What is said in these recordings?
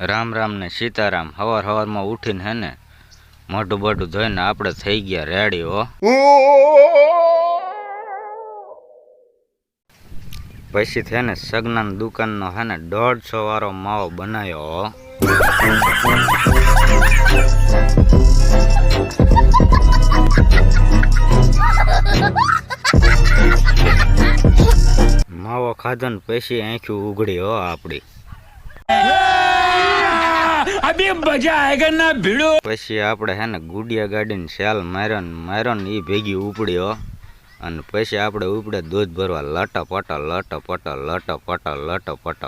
રામ રામ ને સીતારામ હવાર હવારમાં ઉઠીને હે ને, મોઢું બોઢું ધોઈને આપણે થઈ ગયા રેડી, હો. પછી છે ને સગનાન દુકાનનો હે ને દોઢસો વાળો માવો બનાવ્યો માવો ખાધો ને પછી આંખી ઉઘડી, હો આપડી પછી આપણે હે ને ગુડિયા ગાડીને શાલ માર્યો ને માર્યો ને એ ભેગી ઉપડ્યો. અને પછી આપણે ઉપડે દૂધ ભરવા લટ પટ લટ પટ લટ પટ લટ પટ.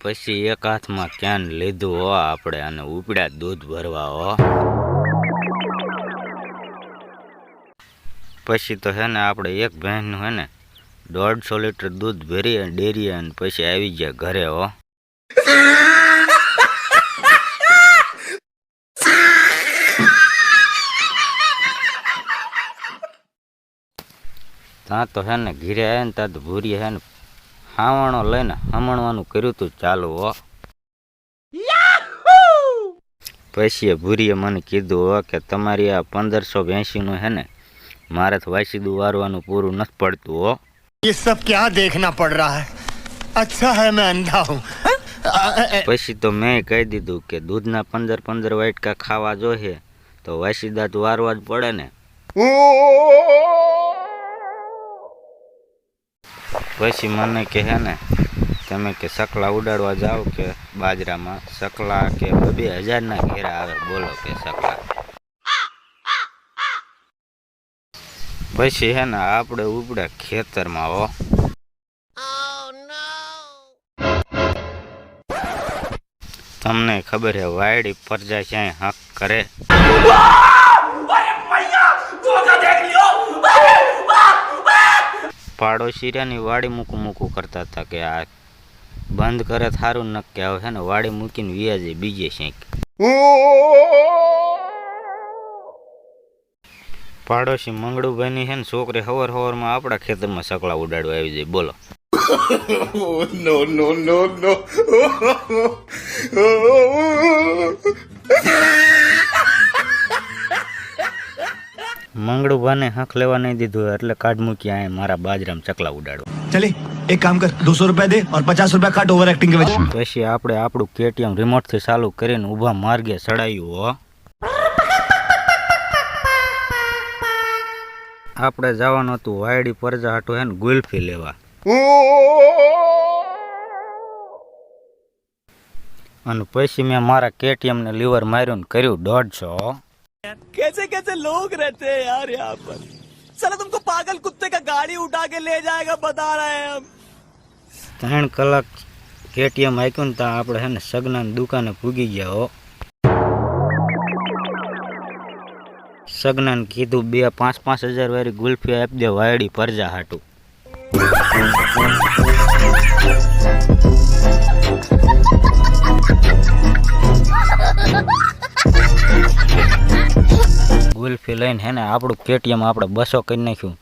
પછી એક હાથમાં ક્યાન લીધું હો આપણે અને ઉપડ્યા દૂધ ભરવા હો. પછી તો હે ને આપણે એક બહેનનું હે ને દોઢસો લીટર દૂધ ભરીએ ડેરીએ અને પછી આવી ગયા ઘરે હો. ત્યાં તો હે ને ઘીરે આવે ને ત્યાં તો ભૂરી હે ને હાવણો લઈને હમણવાનું કર્યું તું ચાલુ હો. પછી ભૂરીએ મને કીધું હો કે તમારી આ પંદરસો બ્યાસીનું હે ને મારે તો વાસીદું વારવાનું પૂરું નથી પડતું હો. ये सब क्या देखना पड़ रहा है अच्छा है मैं अंधा हूँ પછી તો મેં કહી દીધું કે દૂધના પંદર પંદર વાટકા ખાવા જોઈએ તો વાસીદા તો વારવા જ પડે ને પછી મને કહે ને તમે કે સકલા ઉડાડવા જાઓ કે બાજરામાં સકલા કે બે હજારના ઘેરા આવે બોલો કે સકલા પછી હે ને આપણે ઉપડે ખેતરમાં હો. તમને ખબર હે, વાયડી પરજા ક્યાંય હક કરે. પાડોશી રહ્યા વાડી મૂકું મૂકું કરતા હતા કે આ બંધ કરે થારું નક્કી આવે. છે ને વાડી મૂકીને વ્યાજે બીજે ક્યાંક પાડોશી મંગળુભાઈની છે ને છોકરી હવાર હવારમાં આપણા ખેતરમાં સકળા ઉડાડવા આવી જાય. બોલો. નો નો નો મંગળુભાને હક લેવા નહીં દીધું એટલે કાઢ મૂકી આય મારા બાજરામાં ચકલા ઉડાડવા. ચલી એક કામ કર દોસો રૂપિયા દે ઓર પચાસ રૂપિયા કાટ ઓવર એક્ટિંગ પછી આપણે આપણું કેટીએમ રિમોટથી ચાલુ કરીને ઊભા માર્ગે ચડાયું હો. આપણે જવાનું હતું વાયડી પરજા હાટું હે ને ગુલ્ફી લેવા અને પછી મેં મારા કેટીએમ ને લીવર માર્યું ને કર્યું દોઢસો હો. कैसे कैसे लोग रहते हैं यार यहाँ पर साला तुमको पागल कुत्ते का गाड़ी उठा के ले जाएगा बता रहे हैं हम ત્રણ કલાક કેટીએમ આપ્યું ને ત્યાં આપણે હે ને સગનાની દુકાને પૂગી ગયા હો સગનાને કીધું, બે પાંચ પાંચ હજાર વાળી ગુલ્ફી આપી દે, વાયડી પરજા હાટું. ગુલ્ફી લઈને હે ને આપણું કેટીએમ આપણે બસો કરી નાખ્યું.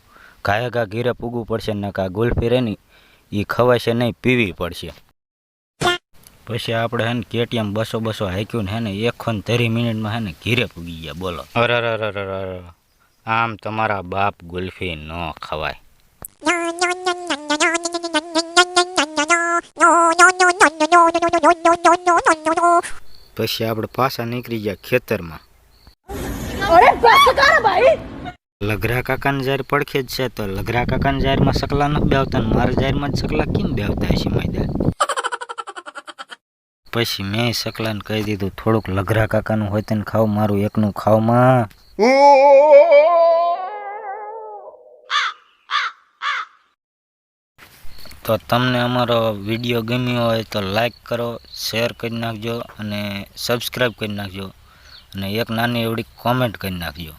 ઘાયે ઘા ઘીરે પૂગવું પડશે ને કા ગુલ્ફી રહે ને એ ખવાશે નહીં, પીવી પડશે. પછી આપણે હે ને કેટીએમ બસો બસો હાક્યું ને હે ને એક ને ધરી મિનિટમાં હે ને ઘીરે પૂગી ગયા બોલો. અરે અરે અરે અરે અરે. આમ તમારા બાપ ગુલ્ફી ન ખવાય. પછી આપણે પાછા નીકળી ગયા ખેતરમાં. લઘરા કાકાને જાર પડખે જ છે તો લઘરા કાકાને જારમાં સકલા ન બેવતા મારા જારમાં જ સકલા કેમ બેવતા છે માયદા પછી મેં સકલાને કહી દીધું, થોડુંક લઘરા કાકાનું હોય તેને ખાવ, મારું એકનું ખાવમાં. તો તમને અમારો વીડિયો ગમ્યો હોય તો લાઈક કરો, શેર કરી નાખજો અને સબસ્ક્રાઈબ કરી નાખજો અને એક નાની એવડી કોમેન્ટ કરી નાખજો.